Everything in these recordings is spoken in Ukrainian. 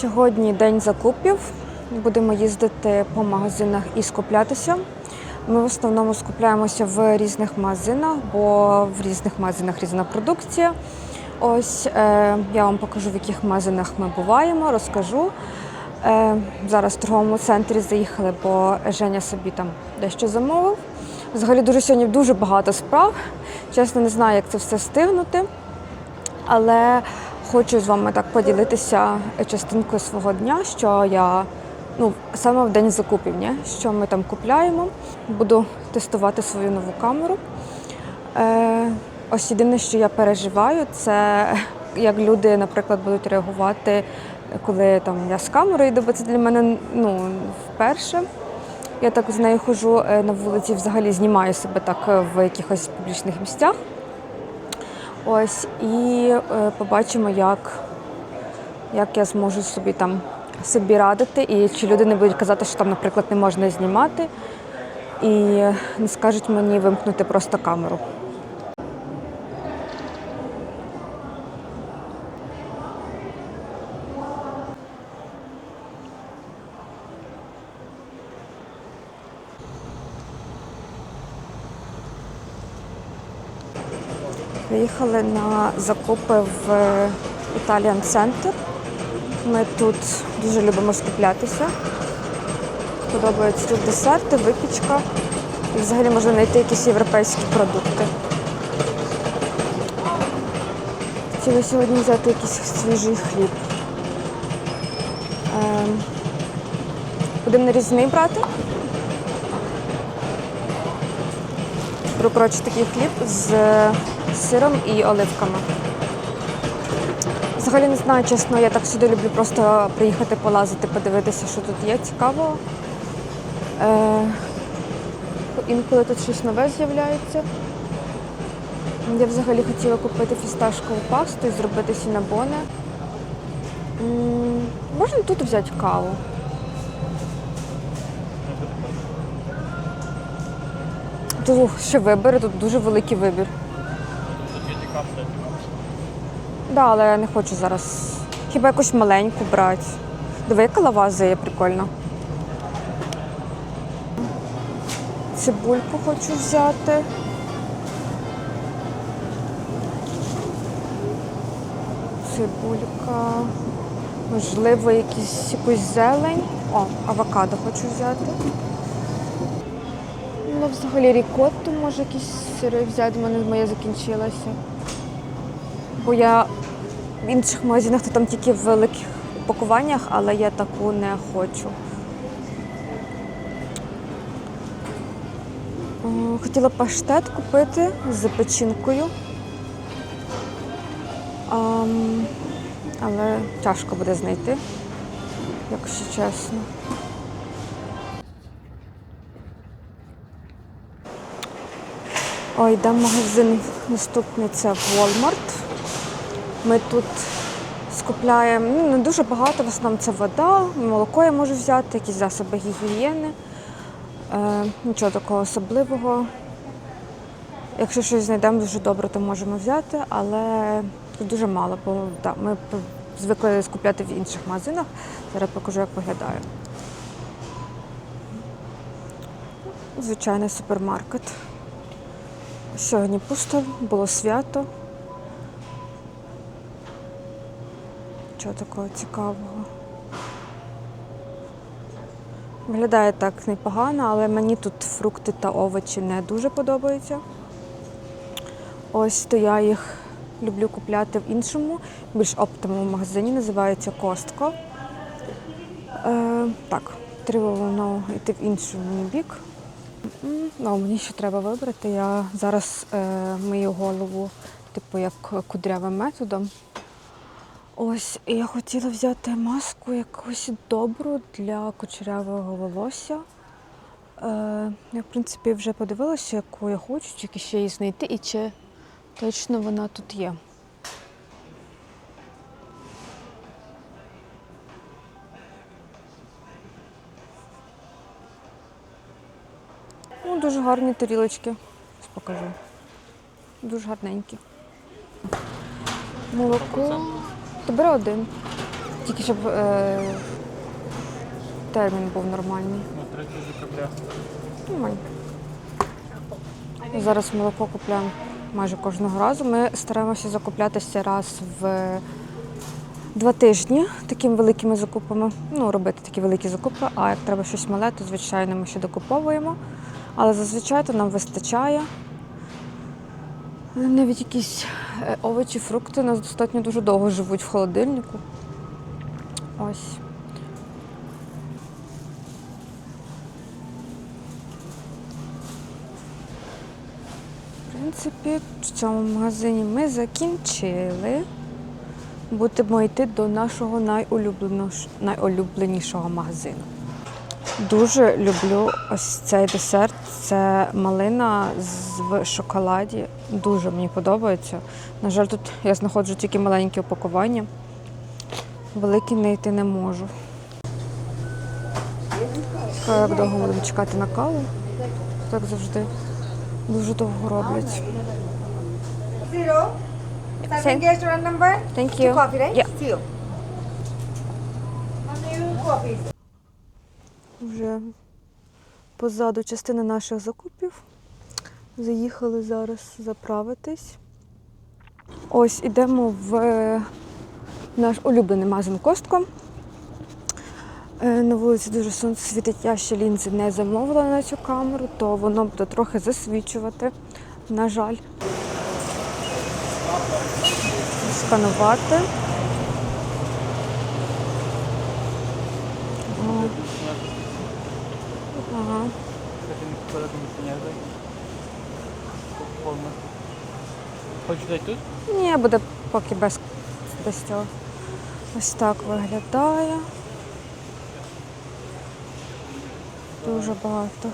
Сьогодні день закупів. Будемо їздити по магазинах і скуплятися. Ми в основному скупляємося в різних магазинах, бо в різних магазинах різна продукція. Ось е, я вам покажу, в яких магазинах ми буваємо, розкажу. Е, зараз в торговому центрі заїхали, бо Женя собі там дещо замовив. Взагалі дуже сьогодні дуже багато справ. Чесно, не знаю, як це все встигнути. Але хочу з вами так поділитися частинкою свого дня, що я ну, саме в день закупів, ні? що ми там купляємо. Буду тестувати свою нову камеру. Е, ось єдине, що я переживаю, це як люди, наприклад, будуть реагувати, коли там я з камерою йду, бо це для мене ну, вперше. Я так з нею ходжу е, на вулиці, взагалі знімаю себе так е, в якихось публічних місцях. Ось і е, побачимо, як, як я зможу собі там собі радити, і чи люди не будуть казати, що там, наприклад, не можна знімати, і не скажуть мені вимкнути просто камеру. Приїхали на закупи в Italian Center. Ми тут дуже любимо скуплятися. Подобаються тут десерти, випічка. І взагалі можна знайти якісь європейські продукти. Хотіла сьогодні взяти якийсь свіжий хліб. Ем, Будемо нарізний брати. Беру, коротше, такий хліб з сиром і оливками. Взагалі не знаю, чесно, я так сюди люблю просто приїхати полазити, подивитися, що тут є цікавого. Е, інколи тут щось нове з'являється. Я взагалі хотіла купити фісташкову пасту і зробити сінабони. Можна тут взяти каву. Тут ще вибори, тут дуже великий вибір. Да, але я не хочу зараз. Хіба якусь маленьку брати. Диви, яка лаваза є прикольна. Цибульку хочу взяти. Цибулька. Можливо, якісь, якусь зелень. О, авокадо хочу взяти. Ну, взагалі рікотту, може якісь сири взяти, в мене моя закінчилася. Бо я в інших магазинах то там тільки в великих упакуваннях, але я таку не хочу. Е, Хотіла паштет купити з печінкою. Але тяжко буде знайти, якщо чесно. Ой, в магазин наступний це Walmart. Ми тут скупляємо ну, не дуже багато, в основному це вода, молоко я можу взяти, якісь засоби гігієни. Е, нічого такого особливого. Якщо щось знайдемо дуже добре, то можемо взяти, але тут дуже мало, бо да, ми звикли скупляти в інших магазинах. Зараз покажу, як виглядає. Звичайний супермаркет. Сьогодні пусто, було свято. Чого такого цікавого? Виглядає так непогано, але мені тут фрукти та овочі не дуже подобаються. Ось то я їх люблю купляти в іншому, більш оптовому магазині, називається Костко. Е, так, треба воно йти в інший бік. Ну, мені ще треба вибрати. Я зараз е, мию голову, типу, як кудрявим методом. Ось, я хотіла взяти маску якусь добру для кучерявого волосся. Е, я, в принципі, вже подивилася, яку я хочу, тільки ще її знайти і чи точно вона тут є. Ну, дуже гарні тарілочки. Покажу. Дуже гарненькі. Молоко. То бери один. Тільки щоб е, термін був нормальний. Ну, 30 декабря. Нормально. Зараз молоко купуємо майже кожного разу. Ми стараємося закуплятися раз в два тижні такими великими закупами. Ну, робити такі великі закупи, а як треба щось мале, то звичайно ми ще докуповуємо. Але зазвичай то нам вистачає. Навіть якісь е, овочі, фрукти у нас достатньо дуже довго живуть в холодильнику. Ось. В принципі, в цьому магазині ми закінчили. Будемо йти до нашого найулюбленішого магазину. Дуже люблю ось цей десерт. Це малина в шоколаді. Дуже мені подобається. На жаль, тут я знаходжу тільки маленькі упакування. Великі знайти не можу. Як довго будемо чекати на каву. Так завжди дуже довго роблять. Thank you. Yeah. Вже позаду частина наших закупів. Заїхали зараз заправитись. Ось ідемо в е, наш улюблений магазин Костко. Е, На вулиці дуже сонце світить, я ще лінзи не замовила на цю камеру, то воно буде трохи засвічувати, на жаль. Сканувати. О, Ага. Кстати, не купила кондиціонер. Повно. Хочеш дати тут? Ні, буде поки без, без цього. Ось так виглядає. Дуже багато.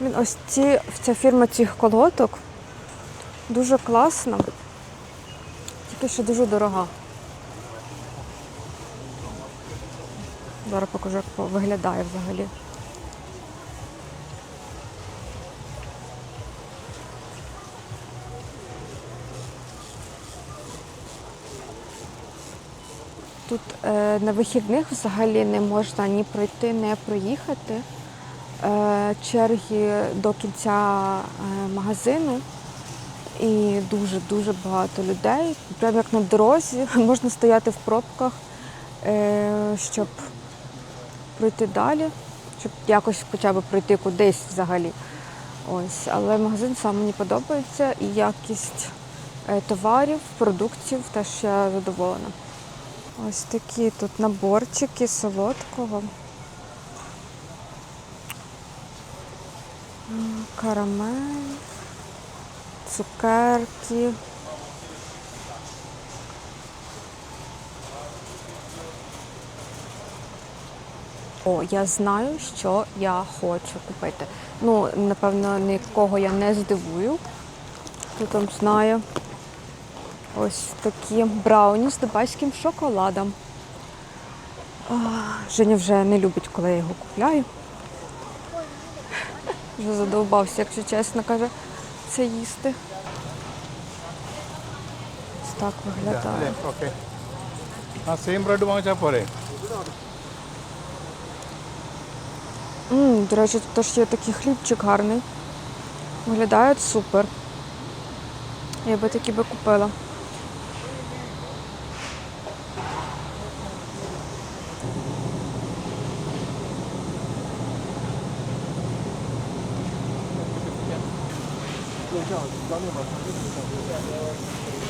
Блін, ось ці, ця фірма цих колоток дуже класна. Тільки що дуже дорога. Зараз покажу, як виглядає взагалі. Тут е, на вихідних взагалі не можна ні пройти, ні проїхати. Е, черги до кінця е, магазину і дуже-дуже багато людей. Прямо як на дорозі, можна стояти в пробках, щоб пройти далі, щоб якось хоча б пройти кудись взагалі. Ось, але магазин сам мені подобається і якість товарів, продуктів теж я задоволена. Ось такі тут наборчики солодкого. Карамель, цукерки. О, я знаю, що я хочу купити. Ну, напевно, нікого я не здивую. Хто там знає. Ось такі брауні з дубайським шоколадом. Женя вже не любить, коли я його купляю. Вже задовбався, якщо чесно каже, це їсти. Ось так виглядає. Ммм, До речі, тут теж є такий хлібчик гарний. Виглядають супер. Я би такі би купила.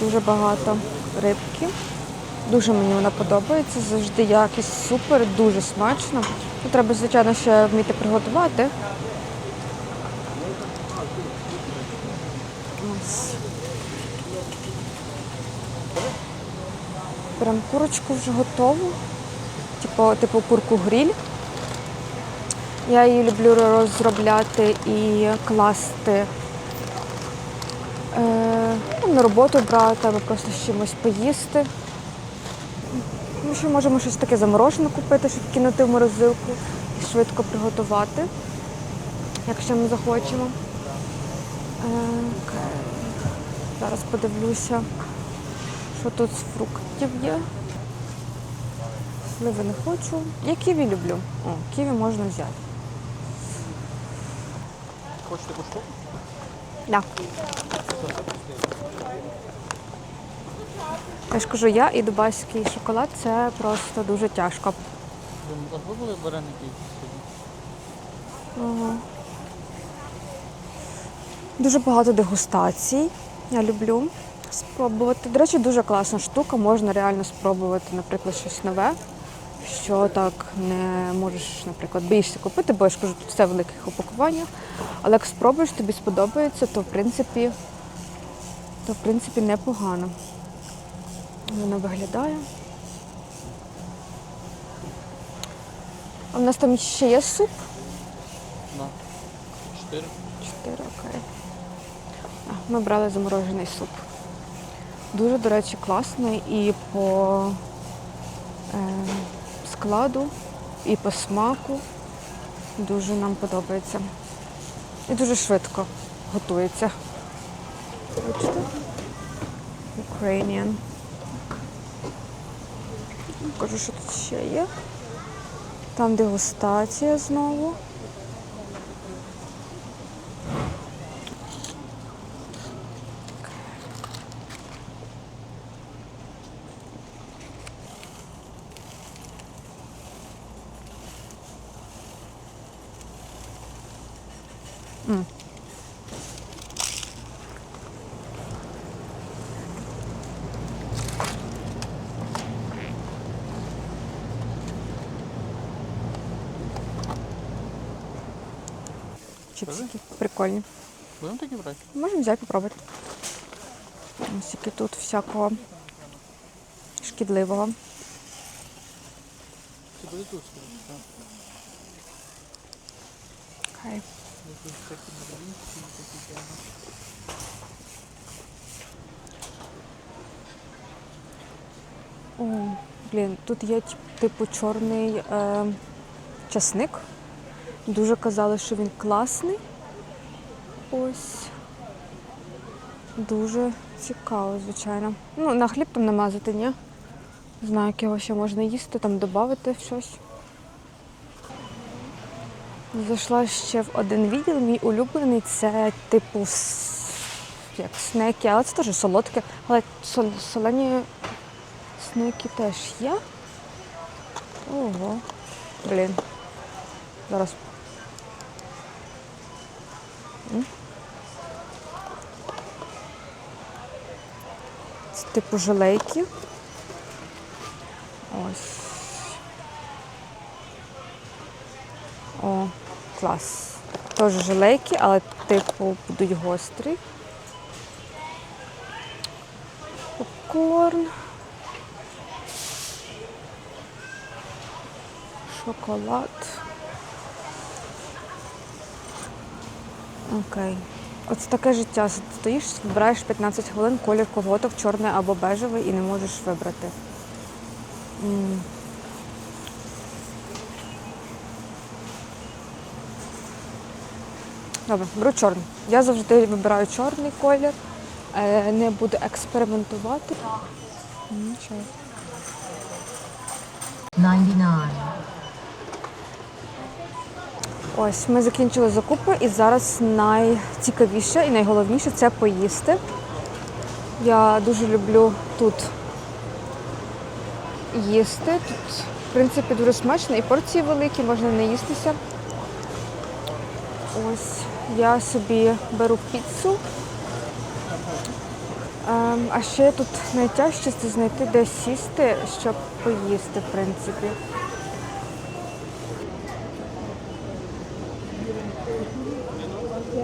Дуже багато рибки. Дуже мені вона подобається. Завжди якість супер, дуже смачно. Ну, треба, звичайно, ще вміти приготувати. Прям курочку вже готову. Типу, типу курку гріль. Я її люблю розробляти і класти на роботу брати або просто з чимось поїсти. Ми ще можемо щось таке заморожене купити, щоб кинути в морозилку і швидко приготувати, якщо ми захочемо. Е, к- Зараз подивлюся, Що тут з фруктів є? Сливи не хочу. Я ківі люблю. О, ківі можна взяти. Хочете штуку? Да. Я ж кажу, я і дубайський шоколад це просто дуже тяжко. Ви були вареники сьогодні? Дуже багато дегустацій. Я люблю спробувати. До речі, дуже класна штука. Можна реально спробувати, наприклад, щось нове, що так не можеш, наприклад, боїшся купити, бо я ж кажу, тут все в великих упакуваннях. Але як спробуєш, тобі сподобається, то в принципі, то в принципі непогано. Воно виглядає. А в нас там ще є суп. Да. Чотири. Чотири, окей. А, Ми брали заморожений суп. Дуже, до речі, класний і по е, складу, і по смаку. Дуже нам подобається. І дуже швидко готується. Бачите? Ukrainian. Кажу, що тут ще є. Там дегустація знову. Чіпсики прикольні. Будемо такі брати? Можемо взяти попробувати. Ось які тут всякого шкідливого. Це буде тут, так? Хай. О, блін, тут є типу чорний е, часник. Дуже казали, що він класний. Ось. Дуже цікаво, звичайно. Ну, на хліб там намазати, ні? Знаю, як його ще можна їсти, там додати щось. Зайшла ще в один відділ. Мій улюблений це типу як снеки, але це теж солодке. Але сол- солені снеки теж є. Ого. Блін. Зараз. Це типу желейки. Ось. О, клас. Теж желейки, але типу будуть гострі. Попкорн. Шоколад. Окей. Оце таке життя. Стоїш, вибираєш 15 хвилин колір колготок, чорний або бежевий і не можеш вибрати. М. Добре, беру чорний. Я завжди вибираю чорний колір. Е, Не буду експериментувати. Нічого. 99. Ось ми закінчили закупи, і зараз найцікавіше і найголовніше це поїсти. Я дуже люблю тут їсти. Тут, в принципі, дуже смачно і порції великі, можна не їстися. Ось я собі беру піцу. Ем, а ще тут найтяжче це знайти де сісти, щоб поїсти, в принципі.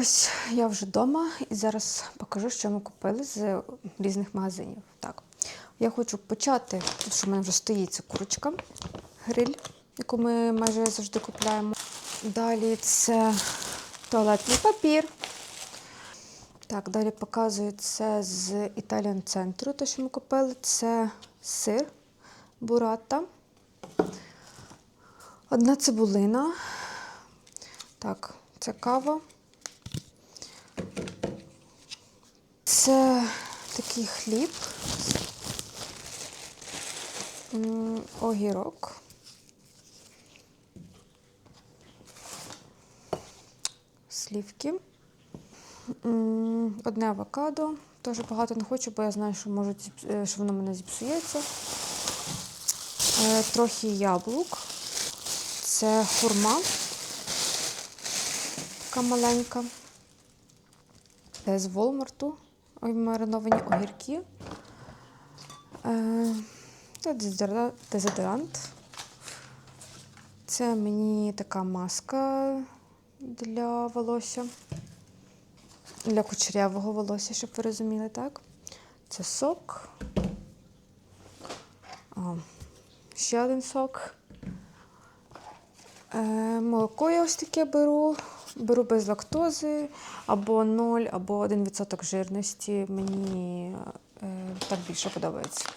Ось я вже вдома і зараз покажу, що ми купили з різних магазинів. Так, я хочу почати, тут що в мене вже стоїть ця курочка, гриль, яку ми майже завжди купуємо. Далі це туалетний папір. Так, далі показую це з Італіан центру, те, що ми купили. Це сир бурата. Одна цибулина. Так, це кава. Це такий хліб. Огірок. Слівки. Одне авокадо. Теж багато не хочу, бо я знаю, що, може, е, що воно мене зіпсується. Е, Трохи яблук. Це хурма. Така маленька. З Волмарту. Мариновані огірки. Е, дезодорант. Це мені така маска для волосся. Для кучерявого волосся, щоб ви розуміли, так? Це сок. О, ще один сок. Е, молоко я ось таке беру. Беру без лактози, або 0, або 1% жирності. Мені е, так більше подобається.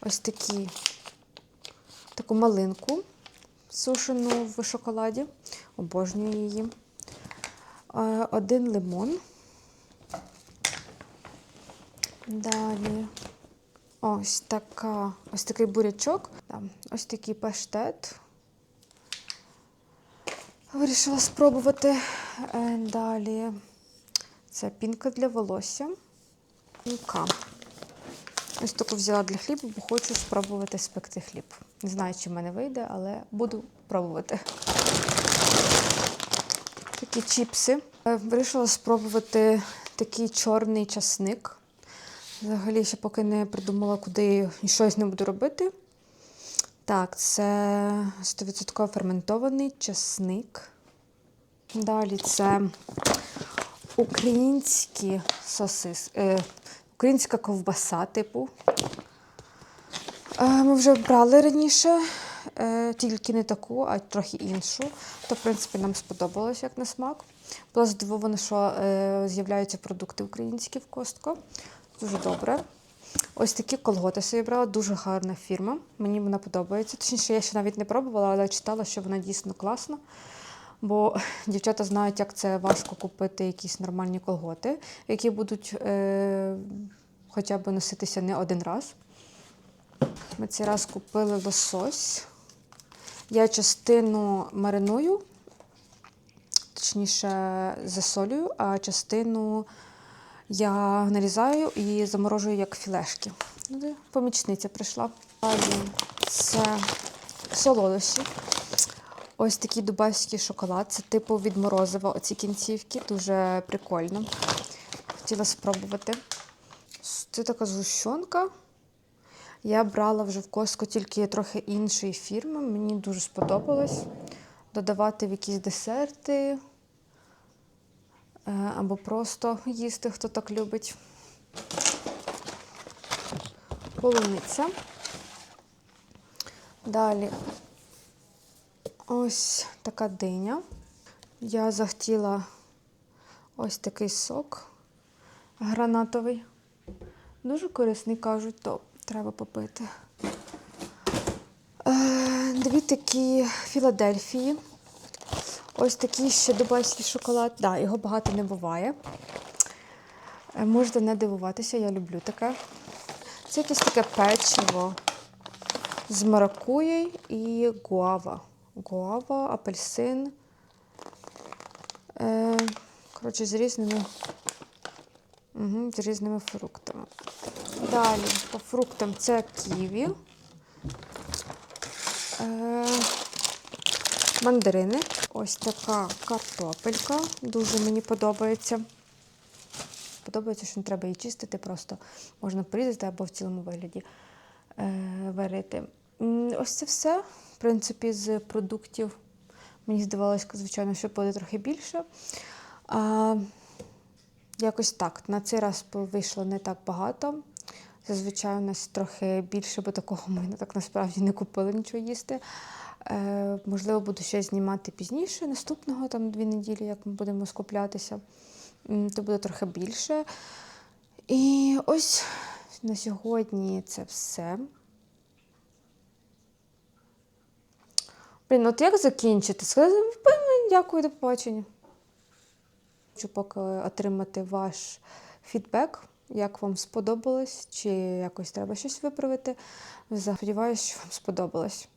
Ось такі, таку малинку сушену в шоколаді. Обожнюю її. Е, один лимон. Далі ось така, ось такий бурячок. Ось такий паштет. Вирішила спробувати. Е, Далі це пінка для волосся. Пінка. Ось таку взяла для хлібу, бо хочу спробувати спекти хліб. Не знаю, чи в мене вийде, але буду пробувати. Такі чіпси. Е, Вирішила спробувати такий чорний часник. Взагалі, ще поки не придумала, куди і щось не буду робити. Так, це 100% ферментований часник. Далі це українські сосис, е, українська ковбаса, типу. Е, ми вже брали раніше, е, тільки не таку, а трохи іншу. То, в принципі, нам сподобалось як на смак. Була здивована, що е, з'являються продукти українські в Костко. Дуже добре. Ось такі колготи собі брала, дуже гарна фірма. Мені вона подобається. Точніше, я ще навіть не пробувала, але читала, що вона дійсно класна. Бо дівчата знають, як це важко купити якісь нормальні колготи, які будуть е, хоча б носитися не один раз. Ми цей раз купили лосось. Я частину мариную, точніше, засолюю, а частину я нарізаю і заморожую як філешки. Помічниця прийшла. Це солодощі. Ось такий дубайський шоколад. Це типу від морозива. Оці кінцівки. Дуже прикольно. Хотіла спробувати. Це така згущенка. Я брала вже в Коско тільки трохи іншої фірми. Мені дуже сподобалось. Додавати в якісь десерти. Е, Або просто їсти, хто так любить. Полуниця. Далі ось така диня. Я захотіла ось такий сок гранатовий. Дуже корисний, кажуть, то треба попити. Е, Дві такі Філадельфії. Ось такий ще дубайський шоколад. Да, його багато не буває. Е, Можете не дивуватися, я люблю таке. Це якесь таке печиво з маракуєю і гуава. Гуава, апельсин. Е, коротше, з різними, угу, з різними фруктами. Далі по фруктам це ківі. Е, мандарини. Ось така картопелька. Дуже мені подобається. Подобається, що не треба її чистити, просто можна порізати або в цілому вигляді е, варити. Ось це все, в принципі, з продуктів. Мені здавалося, звичайно, що буде трохи більше. А, якось так. На цей раз вийшло не так багато. Зазвичай у нас трохи більше, бо такого ми так насправді не купили нічого їсти. Е, можливо, буду ще знімати пізніше, наступного там дві неділі, як ми будемо скуплятися. То буде трохи більше. І ось на сьогодні це все. Блін, от як закінчити? Сказати, дякую, до побачення. Хочу поки отримати ваш фідбек, як вам сподобалось, чи якось треба щось виправити. Сподіваюся, що вам сподобалось.